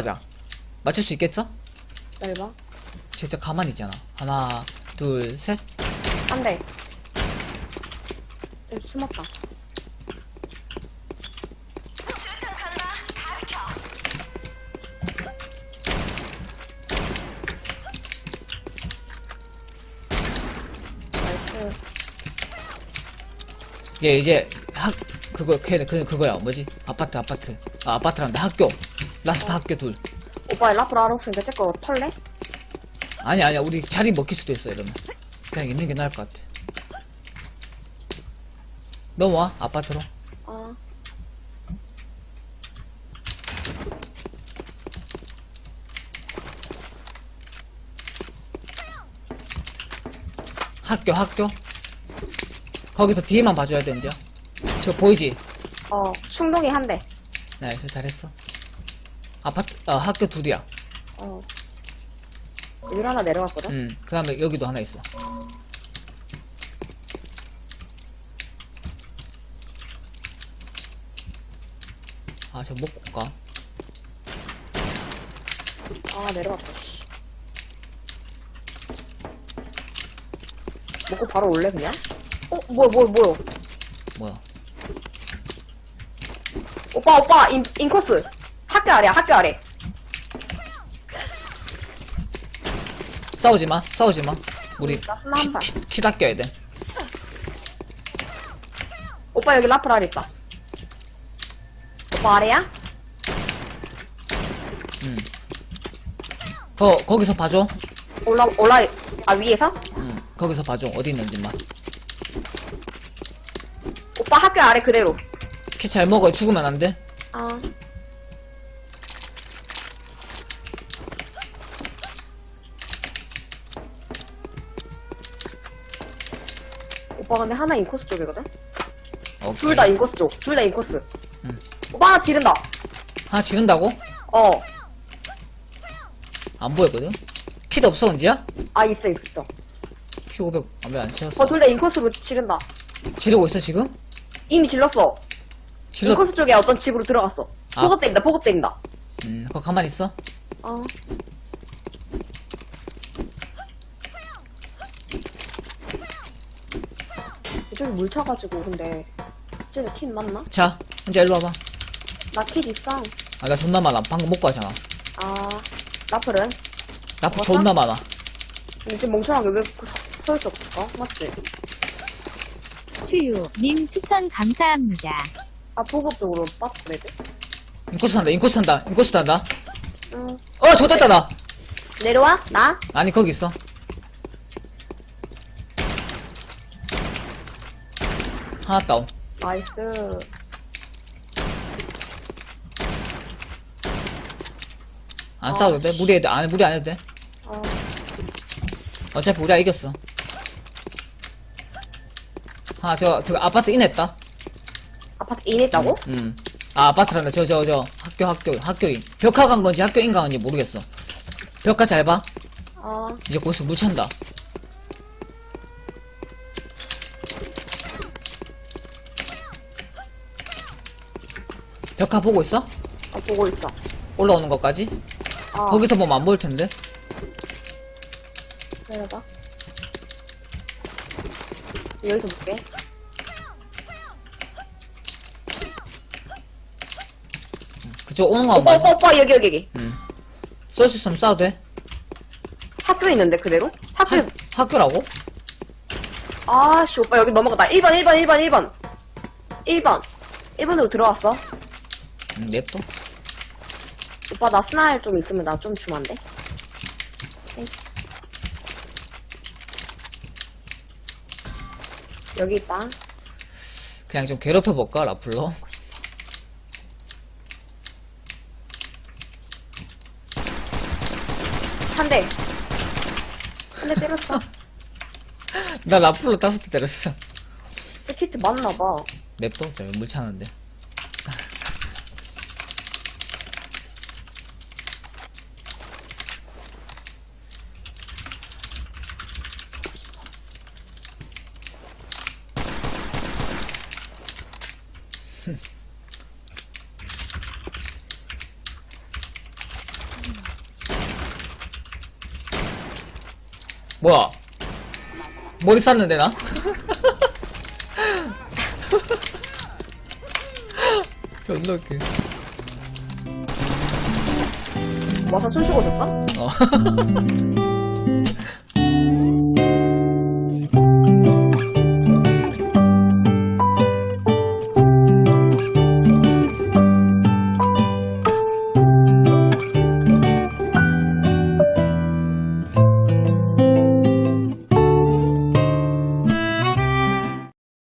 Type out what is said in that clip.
가자. 맞출 수 있겠어? 얇아. 진짜 가만히 있잖아. 하나, 둘, 셋. 안 돼. 여기 숨었다. 나이스. 얘 이제 학 그거 걔 그, 그거야 뭐지? 아파트 아파트. 아 아파트란다 학교. 라스트 학교 둘. 오빠 라프로 알아 없으니까 제거 털래? 아니 아니야 우리 자리 먹힐 수도 있어 이러면. 그냥 있는 게 나을 것 같아. 넘어와 아파트로. 아. 학교 학교. 거기서 뒤에만 봐줘야 돼 이제. 저 보이지? 어, 충동이 한 대. 나이스 잘했어. 아파트 어, 학교 둘이야. 어. 여기로 하나 내려갔거든? 음. 그다음에 여기도 하나 있어. 아, 저 먹고 가. 아, 내려갔다, 씨. 먹고 바로 올래, 그냥? 어, 뭐야, 뭐야, 뭐야. 뭐야? 오빠, 오빠, 인, 인코스. 학교 아래야, 학교 아래. 싸우지 마. 싸우지 마. 우리 나 스나 한 발. 키, 키 닦여야 돼. 오빠, 여기 라플 아래 있다. 오빠 아래야? 음. 거 거기서 봐줘. 올라, 올라, 아, 위에서? 음. 거기서 봐줘. 어디 있는지만. 오빠 학교 아래 그대로. 키잘 먹어. 죽으면 안 돼. 아. 오빠 근데 하나 인코스 쪽이거든? 오케이. 둘 다 인코스 쪽. 둘 다 인코스. 응. 오빠 하나 지른다. 하나 지른다고? 어. 안 보였거든. 키도 없어 언제야? 아 있어 있어. 키 500. 아, 왜안 채웠어? 어 둘 다 인코스로 지른다. 지르고 있어 지금? 이미 질렀어. 질러. 인코스 쪽에 어떤 집으로 들어갔어. 아. 보급 때린다. 보급 때린다. 음. 그거 가만히 있어. 어. 이쪽에 물 차가지고 근데 쟤네 킨 맞나? 자, 이제 일로 와봐. 나 킷 있어. 아, 나 존나 많아. 방금 먹고 하잖아. 아 라플은? 나프 먹었어? 존나 많아. 근데 지금 멍청하게 왜 서 있었을까? 맞지? 추유님 추천 감사합니다. 아 보급 쪽으로 빠트레드? 인코스 탄다, 인코스 탄다, 인코스 탄다. 응. 어, 좋됐다, 나! 내려와? 나? 아니, 거기 있어. 하나 다운. 나이스. 안 아, 싸워도 돼? 무리 해도, 안, 무리 안 해도 돼? 어. 어차피 우리가 이겼어. 아, 저, 저 아파트 인했다. 아파트 인했다고? 음. 아, 아파트란다. 저, 저, 저, 학교, 학교, 학교인. 벽화 간 건지 학교인 간 건지 모르겠어. 벽화 잘 봐. 어. 이제 고수 물 찬다. 벽화 보고 있어? 아 보고 있어. 올라오는 것까지? 어. 거기서 보면 안 보일 텐데. 내려봐. 여기서 볼게. 그쪽 오는 거 오빠, 한번 오빠, 오빠, 여기, 여기, 여기. 응. 쏠수 있으면 싸도 돼. 학교에 있는데, 그대로? 학교, 학, 학교라고? 아씨, 오빠 여기 넘어갔다. 1번, 1번, 1번, 1번. 1번. 1번으로 들어왔어. 응, 냅둬. 오빠, 나 스나일 좀 있으면 나 좀 주면 안 돼? 네. 여기 있다. 그냥 좀 괴롭혀볼까, 라플로? 한 대. 한 대 때렸어. 나 라플로 다섯 대 때렸어. 저 키트 맞나봐. 냅둬? 저물 차는데. 뭐야? 머리 쌌는데, 나? 존나 웃겨. 와서 춤추고 있었어? 어.